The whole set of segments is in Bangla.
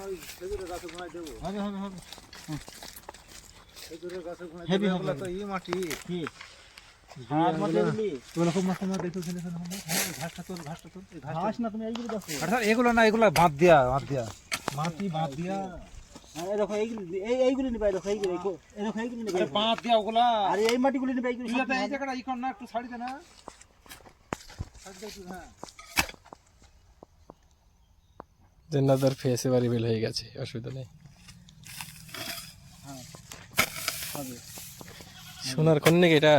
হবে হবে হবে হেভি হেভি হবে তো ই মাটি কি ঘাস মাটি দিলি মাছ মাছ দেখছ ছেলে ছেলে হ্যাঁ ঘাসটা তোর ঘাসটা তোর এই ঘাস না তুমি এইগুলো দেখো। আরে স্যার, এগুলো না এগুলো বাদ দিয়া বাদ দিয়া। মাটি বাদ দিয়া। এই দেখো এই এই দেখো এই এই দেখো এই মাটিগুলো নিবে এইগুলো এই জায়গাটা না একটু ছাড়ি দে না। ছাড়ি দে হ্যাঁ। জেন্নাদার ফেস এবার রিভিল হয়ে গেছে, অসুবিধা নেই। সোনার কন্যা কি এটা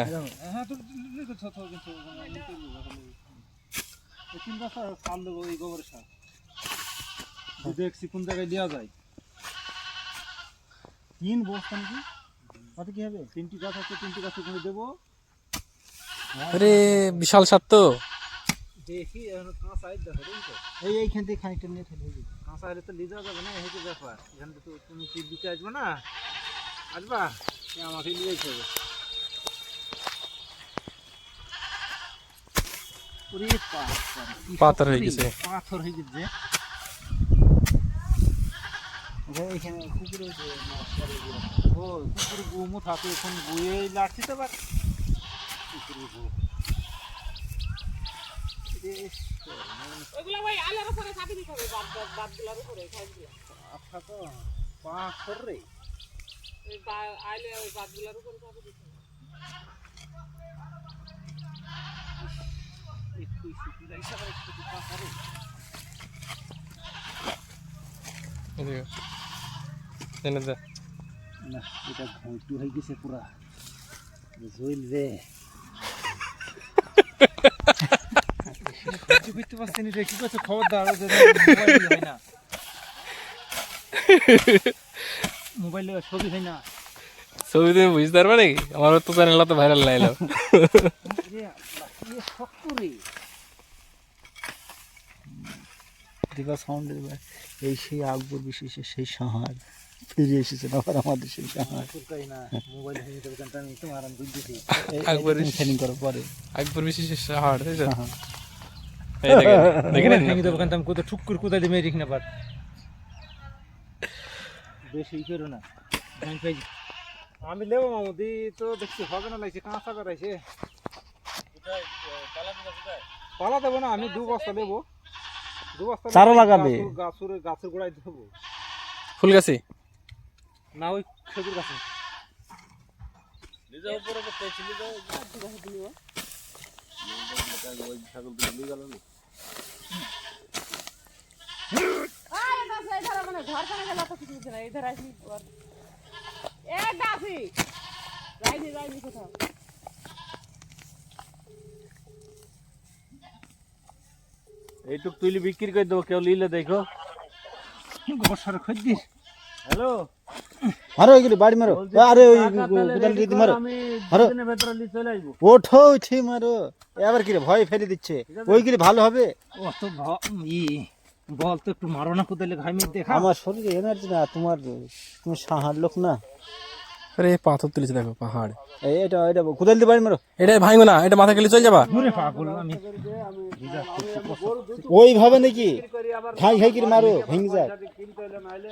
সার সার কোন দেওয়া যায় তিন নাকি কি হবে তিনটি গাছ আছে গাছ দেবো আরে, বিশাল সাত তো দেখি এখন কাঁচা আইড দেখো দেখি তো এই এইখান থেকে খানিকটা নিয়ে ফেলে দিবি কাঁচা হলে তো লিজা যাবে না এই হচ্ছে ব্যাপার এখানে তো তুমি কি দিতে আসবে না আসবা এ আমাকে নিয়ে যেতে হবে ওরে পাথর কি পাথর হয়ে শক্তি, গেছে। পাথর হয়ে গেছে ওই এইখানে কুকুরে যে মাছ করে দিয়ে রাখে। ও কুকুর গুমু থাকে এখন গুয়ে লাড়ছি তো বার কুকুর গু ওইগুলো ওই আলের উপরে চাপি দিতে হবে বাদ বাদ বাদগুলোর উপরে সাইডগুলো আচ্ছা তো ওই আইলে ওই বাদগুলোর উপরে চাপি দিতে হবে একটু শুকিয়ে হিসাবে একটু পাঁচশো রে। এদিকে। জেন্নাদা না এটা ঘুঁটু হয়ে গেছে পুরা। জইল রে। করতে রে কি করছে খবরদার ও যে মোবাইল হয় না। মোবাইলে ছবি হয় না। ছবি তুমি বুঝতে পারবে নাকি? আমার তো চ্যানেলটা তো ভাইরাল লাইলো শক্ত রে। দিবা সাউন্ড দিবা এই সেই আকবর বিশেষে সেই সাহার। ফিরে এসেছে আবার আমাদের সেই সাহার। তাই না মোবাইল হয়ে যাবে কারণ আমি তোমার আমি বুঝতেছি। আকবর ট্রেনিং করার পরে। আকবর বিশেষ হাড় তাই দেখেন ভেঙে দেবো আমি কোথাও কোথায় দিয়ে মেরে না পার বেশি করো না। আমি লেবো মামুদি তো দেখছি হবে না লাগছে কাঁচা করাইছে পালা দেবো না আমি দু বস্তা নেব। দু বস্তা চারা লাগাবে? গাছের- গাছের গোড়ায় দেবো। ফুল গাছে? না ওই খেজুর গাছে। মানে ঘর কানে গেল না এইটুক তুইলি বিক্রি করে দেবো কেউ লিলে দেখো। বর্ষার খদ্দির হ্যালো? মারো এগুলি বাড়ি মারো। আরে ওই কোদাল দিদি মারো। মারো। ওঠো উঠি মারো। এবার কি রে ভয় ফেলে দিচ্ছে। ওইগুলি ভালো হবে? অত ই বল তো একটু মারো না কোদালে ঘামি দেখা। আমার শরীরে এনার্জি না তোমার তুমি সাহার লোক না। আরে পাথর তুলেছে দেখো পাহাড়। এই এটা এটা কোদাল দিয়ে বাড়ি মারো। এটা ভাঙবো না এটা মাথা গেলে চলে যাবা। ওইভাবে নাকি? খাই খাই করে মারো ভেঙে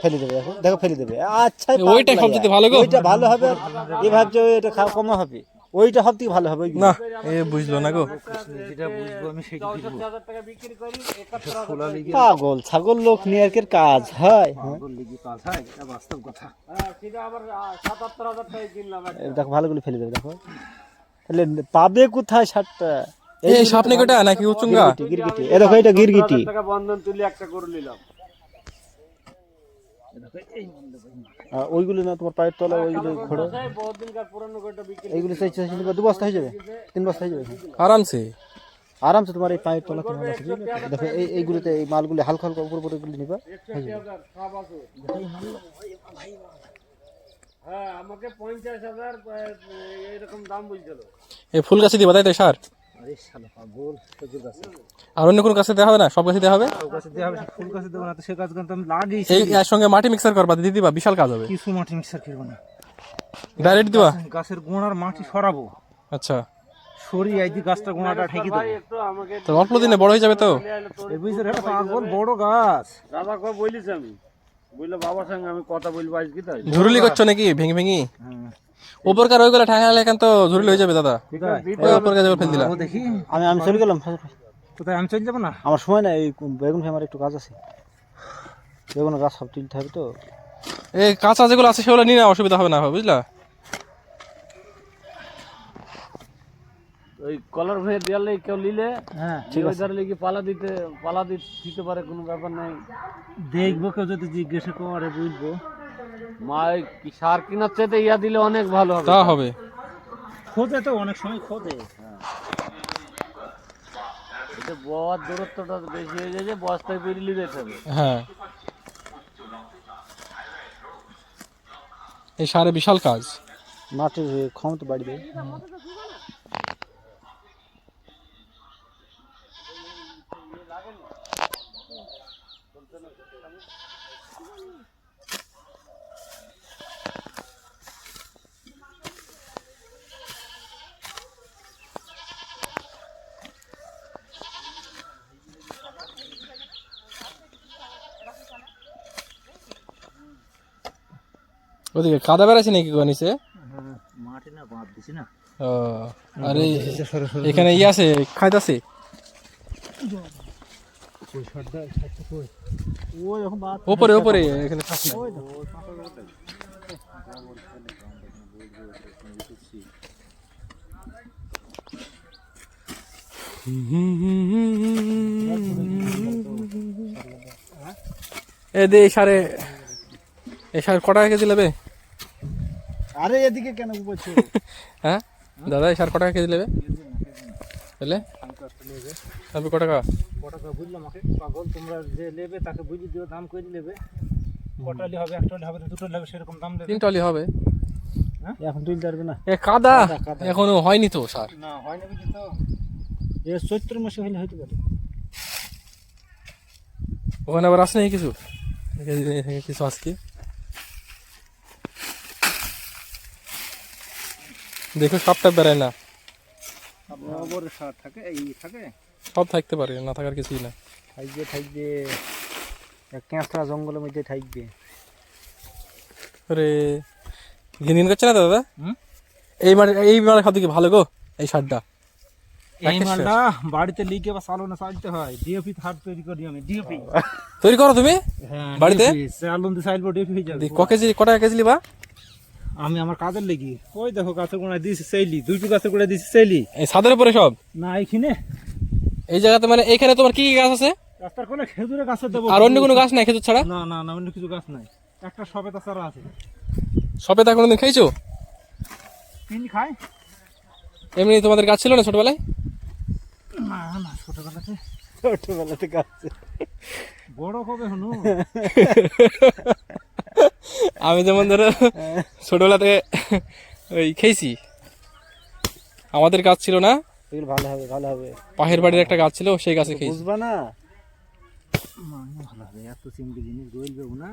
ফেলে দেবে দেখো দেখো ফেলে দেবে। আচ্ছা ওইটা সবচেয়ে ভালো গো। ওইটা ভালো হবে এ ভাবছ এটা খাওয়া কমা হবে। ওইটা সব থেকে ভালো হবে না এ বুঝলো না গো। যেটা বুঝব আমি পাগল ছাগল লোক নিয়ে কাজ হয় হ্যাঁ? পাগল লিগি কাজ হয়? এটা বাস্তব কথা। এই দেখো ভালো করে ফেলে দেবে দেখো। তাহলে পাবে কোথায় সারটা এই সাপনে কোটা নাকি উচুঙ্গা গিরগিটি গিরগিটি। এ দেখো এটা গিরগিটি। আর ওইগুলো না তোমার পায়ের তলা ওইগুলো ঘোড়ো। এইগুলো চাইছে চাইছে দু বস্তা হয়ে যাবে? তিন বস্তা হয়ে যাবে? আরামসে? আরামসে তোমার এই পায়ের তলা আছে দেখো এই এইগুলোতে এই মালগুলো হালকা হালকা উপর উপরে এগুলো নিবা হয়ে যাবে। হ্যাঁ আমাকে পঞ্চাশ হাজার এরকম দাম বলছিল। এই ফুল গাছে দিবা তাই তো সার? আরে শালা পাগল খেজুর গাছে আর অন্য কোনো গাছে দেওয়া হবে না? সব গাছে দেওয়া হবে? ফুল গাছে দেওয়া হবে ফুল গাছে দেবো না তো সে গাছ আমি লাগিয়েছি এই এর সঙ্গে মাটি মিক্সার করবা দিয়ে দিবা বিশাল কাজ হবে। কিছু মাটি মিক্সার করব না। ডাইরেক্ট দিবা? গাছের গোড়ার মাটি সরাবো। আচ্ছা। গাছটা গোড়াটা ঠেকে দেবো। তো অল্প দিনে বড় হয়ে যাবে তো? এই বুঝতে এটা পাগল বড় গাছ। দাদা কবে বলিস আমি? বুঝলে বাবার সঙ্গে আমি কথা বলব আজকে তাই। ঝুরুলি করছ নাকি? ভেঙে ভেঙে? হ্যাঁ। উপরকার ওইগুলো ঠাঙালে কেন তো হয়ে যাবে দাদা। ওই উপরকার যাবে ফেল দিলা। দেখি। আমি আমি চলে গেলাম। কোথায়? আমি চলে যাব না? আমার সময় নাই এই বেগুন আমার একটু কাজ আছে। বেগুন গাছ সব তুলতে হবে তো। এই কাঁচা যেগুলো আছে সেগুলো নিয়ে অসুবিধা হবে না বুঝলা? ওই কলার ভয়ে দেওয়ালে কেউ নিলে হ্যাঁ। ঠিক আছে কি পালা দিতে পালা দিতে পারে কোনো ব্যাপার নাই। দেখব কেউ যদি জিজ্ঞাসা করে বুঝব। মা কি সার কেনার চাইতে ইয়া দিলে অনেক ভালো হবে। তা হবে। খোঁজে তো অনেক সময় খোঁজে। এটা বড় দূরত্বটা বেশি হয়ে যায় যে বস্তায় বেরিয়ে যেতে হবে হ্যাঁ। এই সারে বিশাল কাজ। মাটির ক্ষমতা বাড়ি দেয়। ওদিকে কাদা বেড়াচ্ছে নাকি গো নিচে? মাটি না বাঁধ দিছি না। ও আরে এখানে ইয়ে আছে খাইতাছে? ওপরে ওপরে এখানে এ দে সারে। এই সার কটা কেজি নেবে আরে এদিকে কেন বলছো হ্যাঁ? দাদা এই সার কটা কেজি নেবে বুঝলে আপনি ক টাকা কটাকা বুঝলাম আমাকে পাগল তোমরা যে নেবে তাকে বুঝিয়ে দিও দাম করে নেবে কটালি হবে একটা হবে দুটো হবে সেরকম দাম দেবে। তিন টলি হবে। এখন তুলতে পারবে না। এ কাদা! এখনও হয়নি তো সার। না হয় না বুঝি তো। এ চৈত্র মাসে হইলে হইতে পারে। ওখানে আবার আসে নাকি কিছু কিছু আজকে? দেখো সবটা বেড়ায় না। থাকে এই থাকে। সব থাকতে পারে না থাকার কিছুই না। থাকবে থাকবে ক্যাঁচড়া জঙ্গলের মধ্যে থাকবে। আরে করছে না দাদা? এই মাঠে এই মাঠে খাদ্য কি ভালো গো এই সারটা। এই মালটা বাড়িতে লিখে বা সালনে হয়। ডিএপি হাট তৈরি করি আমি ডিএপি তৈরি করো তুমি? হ্যাঁ বাড়িতে? চালন দিয়ে চাইলবো ডিএপি হয়ে যাবে। ক কেজি ক টাকা কেজি লিবা আমি আমার কাজের লেগি। ওই দেখো গাছের গোড়ায় দিয়েছি সেইলি দুইটু গাছের গোড়ায় দিয়েছি সেইলি এই ছাদের উপরে সব? না এইখানে। এই জায়গাতে মানে এখানে তোমার কি কি গাছ আছে? রাস্তার কোলে খেজুরের গাছের দেবো। আর অন্য কোনো গাছ নাই খেজুর ছাড়া? না না না অন্য কিছু গাছ নাই। একটা সবেতা চারা আছে। সবে তা কোনোদিন খাইছো কিনি খাই এমনি তোমাদের গাছ ছিল না ছোটবেলায়? না না ছোটবেলাতে ছোটবেলাতে গাছ বড় কবে হনু। আমি যেমন ধরো ছোটবেলাতে ওই খেয়েছি। আমাদের গাছ ছিল না। ভালো হবে ভালো হবে। পাশের বাড়ির একটা গাছ ছিল সেই গাছে খেয়েছি। বুঝবা না? ভালো হবে এত জিনিস গইলবে না।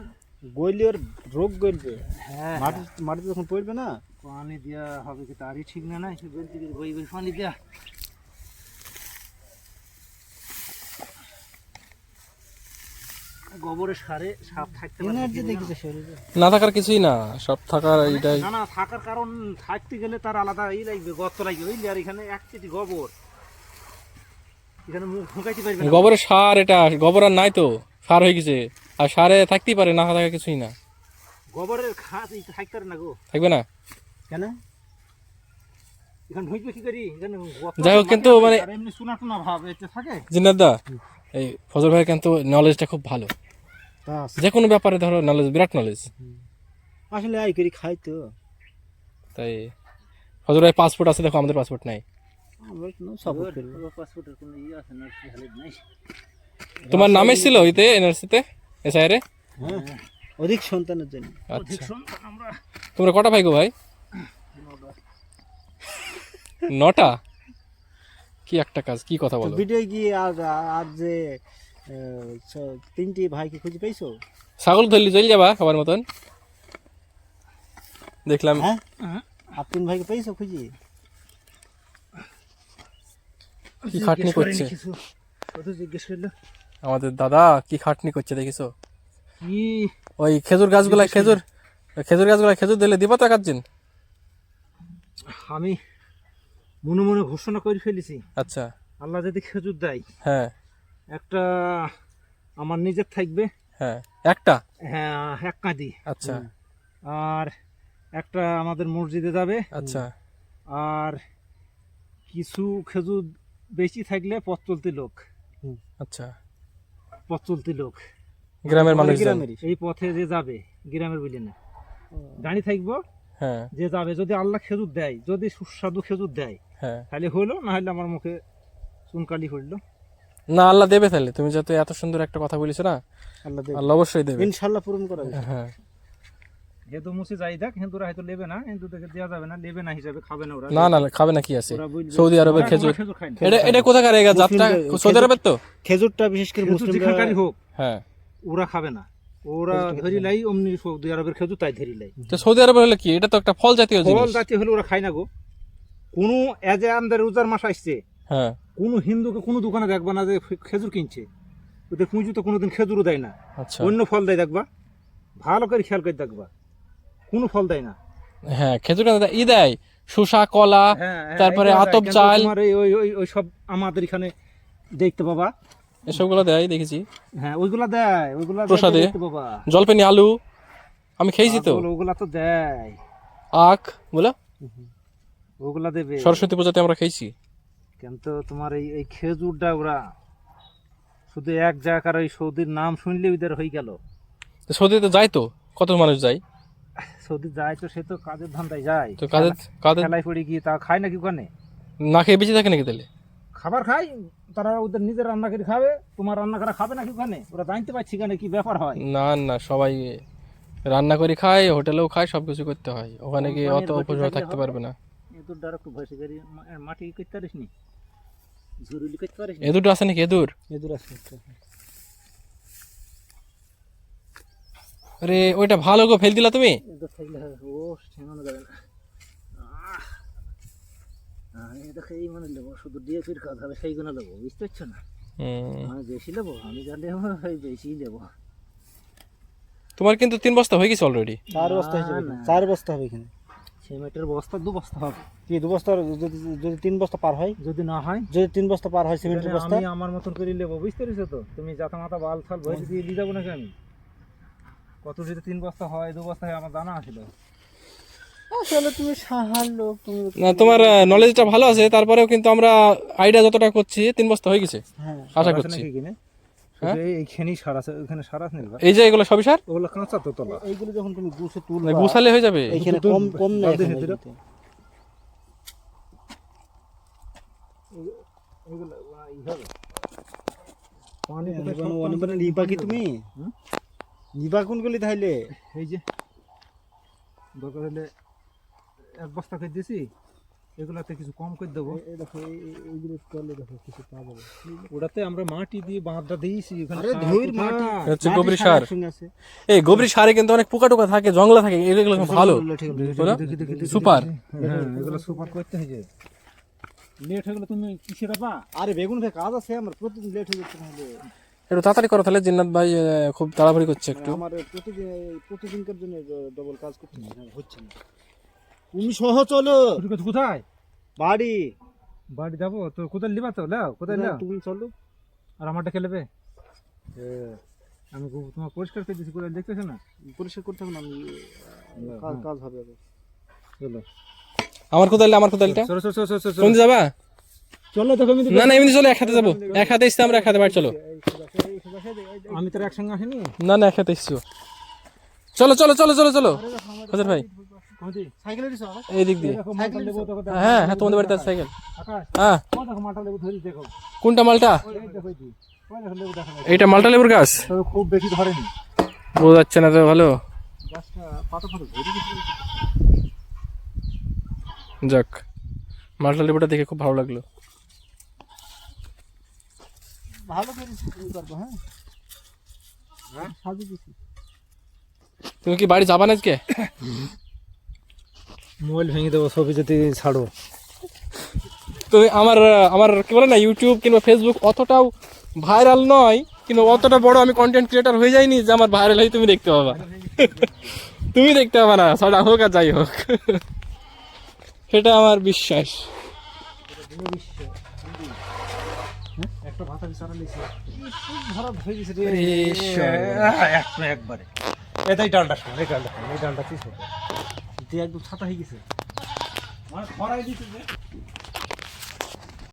গইলে ওর রোগ গইলবে হ্যাঁ মাটি মাটিতে যখন পড়বে না? পানি দেওয়া হবে কি তারই ঠিক না না সে বলতে পানি দেওয়া গোবরের সারে সাপ থাকতে পারে এনার্জি দেখিছে শরীরে। না থাকার কিছুই না সব থাকার এইটাই। না না থাকার কারণ থাকতে গেলে তার আলাদা ই লাগবে গর্ত লাগবে বুঝলি? আর এখানে এক চিটি গোবর। এখানে মুখ ঢুকাইতে পারবে না। গোবরের সার এটা গোবর আর নাই তো সার হয়ে গেছে। আর সারে থাকতেই পারে না থাকা কিছুই না। গোবরের খাস থাকতে পারে না গো। থাকবে না? কেন? এখানে ঢুকবে কি করি? এখানে যাই হোক, কিন্তু মানে- আর এমনি শোনা টোনা ভাব এতে থাকে? জিনাদ এই ফজল ভাইয়ের কিন্তু নলেজটা খুব ভালো। যে কোনো ব্যাপারে ধরো নলেজ বিরাট নলেজ আসলে আই করি খাই তো। তাই ফজল ভাই পাসপোর্ট আছে দেখো আমাদের পাসপোর্ট নাই। ইয়ে নাই। তোমার নাম এসেছিল ওইতে এনআরসিতে এসআইরে হ্যাঁ অধিক সন্তানের জন্য। আচ্ছা। তোমরা কটা ভাই গো ভাই? নটা। কি একটা কাজ কি কথা বলো? ভিডিও গিয়ে আর আর যে তিনটি ভাইকে খুঁজে পাইছো ছাগল ধরলি চলে যাবা খাবার মতন। দেখলাম। হ্যাঁ? আর তিন ভাইকে পাইছো খুঁজি? কি খাটনি করছে? কত জিজ্ঞেস করল। আমাদের দাদা কি খাটনি করছে দেখিছো? কি? ওই খেজুর গাছগুলা খেজুর খেজুর গাছগুলা খেজুর দিলে দিবা তো একদিন আমি মনে মনে ঘোষণা করে ফেলেছি। আচ্ছা। আল্লাহ যদি খেজুর দেয় হ্যাঁ। একটা আমার নিজের থাকবে। হ্যাঁ একটা? হ্যাঁ এক কাঁদি আচ্ছা। আর একটা আমাদের মসজিদে যাবে। আচ্ছা। আর কিছু খেজুর বেশি থাকলে পথ চলতি লোক। আচ্ছা। পথ চলতি লোক। গ্রামের মানুষ এই পথে যে যাবে গ্রামের বলি না গাড়ি থাকব। হ্যাঁ। যে যাবে যদি আল্লাহ খেজুর দেয় যদি সুস্বাদু খেজুর দেয় হ্যাঁ। তাহলে হলো না হলে আমার মুখে চুনকালি হইল। না আল্লাহ দেবে তাহলে। তুমি যাতে এত সুন্দর একটা কথা বলেছ না আল্লাহ দেবে। আল্লাহ অবশ্যই দেবে। ইনশাল্লাহ পূরণ করা হ্যাঁ। যেহেতু মুসি যাই দেখ হিন্দুরা হয়তো নেবে না হিন্দুদেরকে দেওয়া যাবে না নেবে না হিসাবে খাবে না ওরা। না না খাবে না কি আছে? সৌদি আরবের খেজুর। এটা এটা কোথাকার জাতটা সৌদি আরবের তো? খেজুরটা বিশেষ করে খেজুর মুসলিমরা হোক। হ্যাঁ। ওরা খাবে না। ওরা ধরি লাই অমনি সৌদি আরবের খেজুর তাই ধরি লাই। তো সৌদি আরবের হলে কি? এটা তো একটা ফল জাতীয় ফল জাতীয় হলে ওরা খায় না গো। কোনো এজ এ আমাদের রোজার মাস আসছে। হ্যাঁ। কোনো হিন্দুকে কোনো দোকানে দেখবা না যে খেজুর কিনছে। ওদের পুঁজি তো কোনোদিন খেজুরও দেয় না। আচ্ছা। অন্য ফল দেয় দেখবা। ভালো করে খেয়াল করে দেখবা। কোনো ফল দেয় না। হ্যাঁ খেজুর ই দেয় শসা কলা হ্যাঁ, হ্যাঁ, তারপরে আতপ চাল। ওই সব আমাদের এখানে দেখতে পাবা। এসবগুলো দেয় দেখেছি। হ্যাঁ ওইগুলা দেয়। ওইগুলা প্রসাদে? দেখতে পাবা। আলু আমি খেয়েছি তো। ওগুলা তো দেয়। আখ বলো ওগুলা দেবে। সরস্বতী পূজাতে আমরা খেয়েছি। কিন্তু তোমার এই এই খেজুরটা ওরা শুধু এক জায়গার ওই সৌদির নাম শুনলে ওদের হয়ে গেল। তো সৌদিতে যায় তো? কত মানুষ যায়? সৌদি যায় তো সে তো কাজের ধান্দায় যায়। তো কাদের কাদের খেলায় পড়ে গিয়ে তা খায় নাকি ওখানে? না খেয়ে বেঁচে থাকে নাকি তাহলে? খাবার খায় তারা ওদের নিজের রান্না করে খাবে তোমার রান্না করা খাবে নাকি ওখানে? ওরা জানতে পারছি কেন কি ব্যাপার হয়। না না সবাই রান্না করে খায় হোটেলেও খায় সব কিছু করতে হয়। ওখানে গিয়ে অত উপযোগ থাকতে পারবে না। দ্বারা একটু ভয়সে মাটি করতে পারিস নি ঝুরুলি করতে পারিস এ দুটো আছে নাকি? এদুর এদুর আছে আরে ওইটা ভালো গো ফেল দিলা তুমি। এদুর থাকলে হবে। ও ঠেঙানো যাবে না। আহ! এই মানে নেব শুধু ডিএপির কথা হবে সেইগুলো নেব বুঝতে পারছ না। আমি বেশি নেব আমি যা নেব ওই বেশি নেব তোমার কিন্তু তিন বস্তা হয়ে গেছে অলরেডি চার বস্তা হয়ে যাবে। চার বস্তা হবে এখানে। সিমেন্টের বস্তা দু বস্তা হবে। কি দু বস্তা যদি যদি তিন বস্তা পার হয়? যদি না হয়? যদি তিন বস্তা পার হয় সিমেন্টের বস্তা? আমি আমার মতন করে নেব বুঝতে পেরেছ তো? তুমি যাতা মাথা বাল ফাল ভয় দিয়ে দিয়ে যাব নাকি আমি? কত যদি তিন বস্তা হয় দু বস্তা হয় আমার জানা আছিল আসলে তুমি সাহার লোক তুমি না তোমার নলেজটা ভালো আছে তারপরেও কিন্তু আমরা আইডিয়া যতটা করছি তিন বস্তা হয়ে গেছে। হ্যাঁ। আশা করছি। এই যে এগুলো সবই সার? ওগুলো কাঁচা তো তলা এইগুলো যখন তুমি গুছে তুলবা মানে গুছালে হয়ে যাবে? কম কম এখন নিবা কি তুমি? হুম? নিবা কোনগুলি তাইলে? এই যে দরকার হলে এক বস্তা করে দিয়েছি এগুলাতে কিছু কম করে দেবো। দেখো এই- এই- এইগুলো করলে দেখো কিছু পাওয়া যাবে। ওটাতে আমরা মাটি দিয়ে বাঁধটা দিয়েছি আরে ধুইর মাটি। হচ্ছে গোবরি সার। এই গোবরি সারে কিন্তু অনেক পোকা টোকা থাকে জঙ্গলা থাকে এগুলো ভালো। সুপার। হ্যাঁ এগুলো সুপার করতে হয়েছে লেট হয়ে গেলে তুমি কিসে দেবা আরে বেগুন ভাই কাজ আছে আমার প্রতিদিন লেট হয়ে যাচ্ছে একটু তাড়াতাড়ি করো তাহলে জিন্নাত ভাই খুব তাড়াতাড়ি করছে একটু। আমার প্রতিদিন প্রতিদিনকার জন্য ডবল কাজ করতে না, হচ্ছে না। তুমি সহ চলো। কোথায়- কোথায়? বাড়ি। বাড়ি যাব? তো কোথায় নিবা তো? লাও কোথায় লাও তুমি চলো। আর আমারটা খেলে নেবে আমি তোমার পরিষ্কার করে দিচ্ছি কোথায় দেখতেছো না? পরিষ্কার করতে হবে না আমি কাজ কাজ হবে। চলো। আমার কোদালটা আমার কোদালটা? চলো চলো চলো চলো কোন যাবা? চলো দেখো আমি না না এমনি চলো এক হাতে যাব। এক হাতে এসছি আমরা এক হাতে বাড়ি চলো। আমি তোর একসঙ্গে আসিনি? না না এক হাতে এসছি চলো চলো চলো চলো চলো। হাজার ভাই। কমিটি সাইকেলে দিছো আবার? এই দিক দিয়ে দেখো মালটা লেবু দেখো দেখো। হ্যাঁ হ্যাঁ তোমাদের বাড়িতে আছে সাইকেল আকাশ হ্যাঁ ও দেখো মালটা লেবু ধরি দেখো কোনটা মালটা এই দেখো এই যে। ওই দেখো লেবু দেখো এইটা মালটা লেবুর গাছ তবে খুব বেশি ধরেনি বোঝা যাচ্ছে না তো ভালো গাছটা পাতা ফাতা ধরে গেছে যাক মালটা লেবুটা দেখে খুব ভালো লাগল ভালো করে ই করব হ্যাঁ হ্যাঁ? সাজিয়ে দিছি তুমি কি বাড়ি যাবা না আজকে মোবাইল ভেঙে দেবো ছবি যদি ছাড়ো। তো আমার আমার কি বলে না ইউটিউব কিংবা ফেসবুক অতটাও ভাইরাল নয় কিন্তু অতটা বড় আমি কন্টেন্ট ক্রিয়েটার হয়ে যাইনি যে আমার ভাইরাল হয়ে তুমি দেখতে পাবা। তুমি দেখতে পাবা না ছটা হোক আর যাই হোক। সেটা আমার বিশ্বাস। একবারে। এটাই ডালটা শোন এই ডালটা এই ডালটা চিস দিয়ে একদম ছাতা হয়ে গেছে। মানে খরাই দিতেছে